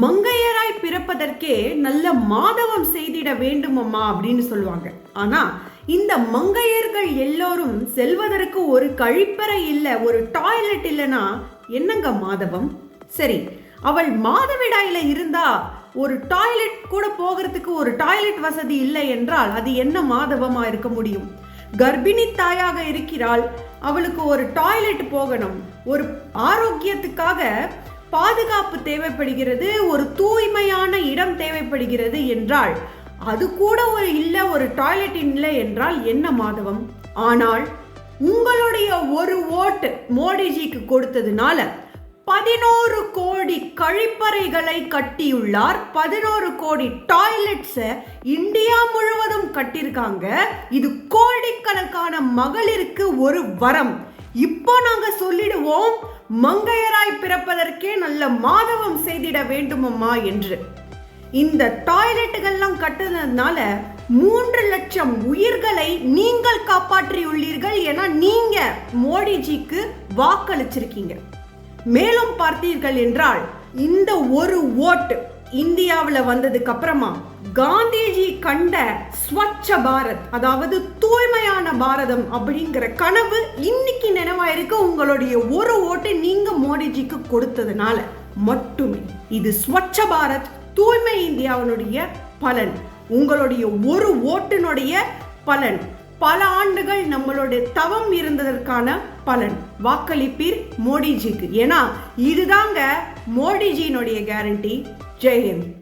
மங்கையராய் பிறப்பதற்கே நல்ல மாதவம் செய்திட வேண்டுமம்மா அப்படின்னு சொல்லுவாங்க. ஆனா இந்த மங்கையர்கள் எல்லோரும் செல்வதற்கு ஒரு கழிப்பறை இல்லை ஒரு டாய்லெட் இல்லனா என்னங்க மாதவம்? சரி அவள் மாதவிடாயில இருந்தா ஒரு டாய்லெட் கூட போகிறதுக்கு ஒரு டாய்லெட் வசதி இல்லை என்றால் அது என்ன மாதவமா இருக்க முடியும்? கர்ப்பிணி தாயாக இருக்கிறாள் அவளுக்கு ஒரு டாய்லெட் போகணும். ஒரு ஆரோக்கியத்துக்காக பாதுகாப்பு தேவைப்படுகிறது ஒரு தூய்மையான இடம் தேவைப்படுகிறது என்றால் அது கூட ஒரு இல்லை ஒரு டாய்லெட் இல்லை என்றால் என்ன மாதவம்? ஆனால் உங்களுடைய ஒரு ஓட்டு மோடிஜிக்கு கொடுத்ததுனால பதினோரு கோடி கழிப்பறைகளை கட்டியுள்ளார் பதினோரு கோடி டாய்லெட்ஸை இந்தியா முழுவதும் கட்டியிருக்காங்க இது கோடிக்கணக்கான மகளிருக்கு ஒரு வரம். இப்போ நாங்க சொல்லிடுவோம் மங்கையராய் பிறப்பதற்கே நல்ல மாதவம் செய்திட வேண்டுமம்மா என்று. இந்த டாய்லெட்டுகள்லாம் கட்டுனதுனால மூன்று லட்சம் உயிர்களை நீங்கள் காப்பாற்றியுள்ளீர்கள் என நீங்க மோடிஜிக்கு வாக்களிச்சிருக்கீங்க. மேலும் பார்த்தீர்கள் என்றால் இந்த ஒரு ஓட்டு இந்தியாவில் வந்ததுக்கு அப்புறமா காந்திஜி கண்ட ஸ்வச்ச பாரத் அதாவது தூய்மையான பாரதம் அப்படிங்கிற கனவு இன்னைக்கு நினைவாயிருக்கு. உங்களுடைய ஒரு ஓட்டு நீங்க மோடிஜிக்கு கொடுத்ததுனால மட்டுமே. இது ஸ்வச்ச பாரத் தூய்மை இந்தியாவினுடைய பலன். உங்களுடைய ஒரு ஓட்டினுடைய பலன். பல ஆண்டுகள் நம்மளுடைய தவம் இருந்ததற்கான பலன். வாக்களிப்பீர் மோடிஜிக்கு. ஏன்னா இதுதாங்க மோடிஜியினுடைய கேரண்டி ஜெயஹிந்த்